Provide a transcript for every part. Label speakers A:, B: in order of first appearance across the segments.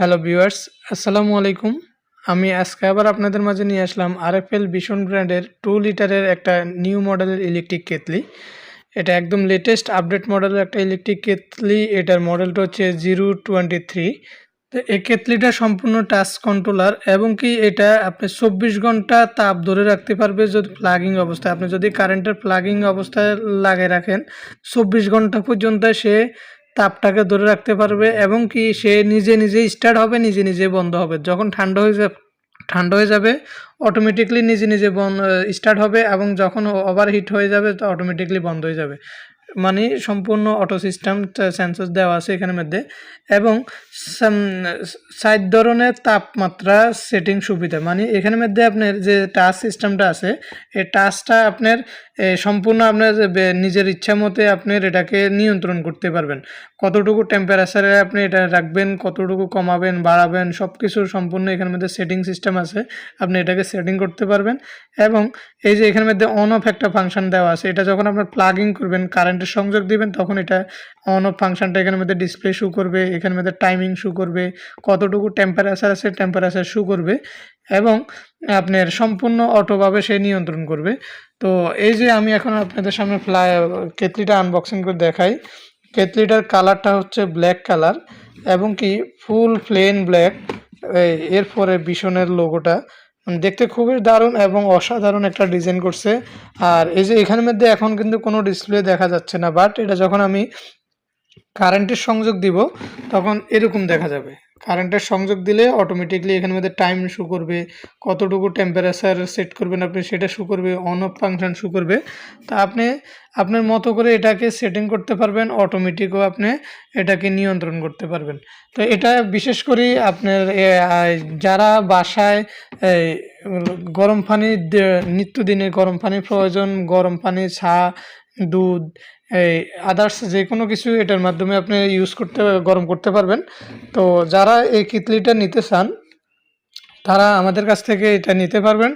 A: Hello viewers, আসসালামু আলাইকুম। আমি আজকে আবার আপনাদের মাঝে নিয়ে আসলাম আরএফএল ভীষণ ব্র্যান্ডের টু লিটারের একটা নিউ মডেলের ইলেকট্রিক কেতলি। এটা একদম লেটেস্ট আপডেট মডেলের একটা ইলেকট্রিক কেতলি। এটার মডেলটা হচ্ছে জিরো টোয়েন্টি থ্রি। তো এই কেতলিটা সম্পূর্ণ টাচ কন্ট্রোলার এবং কি এটা আপনি চব্বিশ ঘণ্টা তাপ ধরে রাখতে পারবে যদি প্লাগিং অবস্থায়। আপনি যদি কারেন্টের প্লাগিং অবস্থায় লাগিয়ে রাখেন, চব্বিশ ঘণ্টা পর্যন্ত সে তাপটাকে ধরে রাখতে পারবে এবং কি সে নিজে নিজে স্টার্ট হবে, নিজে নিজে বন্ধ হবে। যখন ঠান্ডা হয়ে যাবে, ঠান্ডা হয়ে যাবে অটোমেটিকলি নিজে নিজে বন্ধ স্টার্ট হবে এবং যখন ওভারহিট হয়ে যাবে, তো অটোমেটিকলি বন্ধ হয়ে যাবে। মানে সম্পূর্ণ অটো সিস্টেম সেন্সর দেওয়া আছে এখানের মধ্যে এবং সাইড ধরনের তাপমাত্রা সেটিং সুবিধা। মানে এখানের মধ্যে আপনার যে টাচ সিস্টেমটা আছে, এই টাচটা আপনার সম্পূর্ণ আপনার নিজের ইচ্ছা মতে আপনার এটাকে নিয়ন্ত্রণ করতে পারবেন। কতটুকু টেম্পারেচারে আপনি এটা রাখবেন, কতটুকু কমাবেন, বাড়াবেন সব কিছুর সম্পূর্ণ এখানের মধ্যে সেটিং সিস্টেম আছে, আপনি এটাকে সেটিং করতে পারবেন। এবং এই যে এখানের মধ্যে অন অফ একটা ফাংশন দেওয়া আছে, এটা যখন আপনার প্লাগিং করবেন কারেন্টের সংযোগ দিবেন, তখন এটা অন অফ ফাংশনটা এখানের মধ্যে ডিসপ্লে শু করবে, এখানের মধ্যে টাইমিং শু করবে, কতটুকু টেম্পারেচার আছে টেম্পারেচার শু করবে এবং আপনার সম্পূর্ণ অটোভাবে সে নিয়ন্ত্রণ করবে। তো এই যে আমি এখন আপনাদের সামনে ফ্লাই কেতলিটা আনবক্সিং করে দেখাই। কেতলিটার কালারটা হচ্ছে ব্ল্যাক কালার এবং কি ফুল প্লেন ব্ল্যাক এরপরে বিশনের লোগোটা দেখতে খুবই দারুণ এবং অসাধারণ একটা ডিজাইন করছে। আর এই যে এখানের মধ্যে এখন কিন্তু কোনো ডিসপ্লে দেখা যাচ্ছে না বাট এটা যখন আমি কারেন্টের সংযোগ দিব, তখন এরকম দেখা যাবে। কারেন্টের সংযোগ দিলে অটোমেটিকলি এখানের মধ্যে টাইম শু করবে, কতটুকু টেম্পারেচার সেট করবেন আপনি সেটা শু করবে অন অফ ফাংশন শু করবে। তা আপনি, আপনার মতো করে এটাকে সেটিং করতে পারবেন অটোমেটিকও আপনি এটাকে নিয়ন্ত্রণ করতে পারবেন। তো এটা বিশেষ করে আপনার যারা বাসায় গরম পানি নিত্যদিনে গরম পানির প্রয়োজন, গরম পানি, চা দুধ, এই আদার্স যে কোনো কিছু এটার মাধ্যমে আপনি ইউজ করতে, গরম করতে পারবেন। তো যারা এই কিতলিটা নিতে চান, তারা আমাদের কাছ থেকে এটা নিতে পারবেন।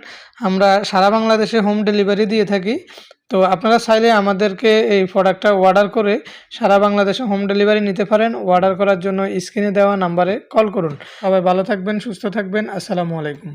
A: আমরা সারা বাংলাদেশে হোম ডেলিভারি দিয়ে থাকি। তো আপনারা চাইলে আমাদেরকে এই প্রোডাক্টটা অর্ডার করে সারা বাংলাদেশে হোম ডেলিভারি নিতে পারেন। অর্ডার করার জন্য স্ক্রিনে দেওয়া নাম্বারে কল করুন। সবাই ভালো থাকবেন, সুস্থ থাকবেন। আসসালামু আলাইকুম।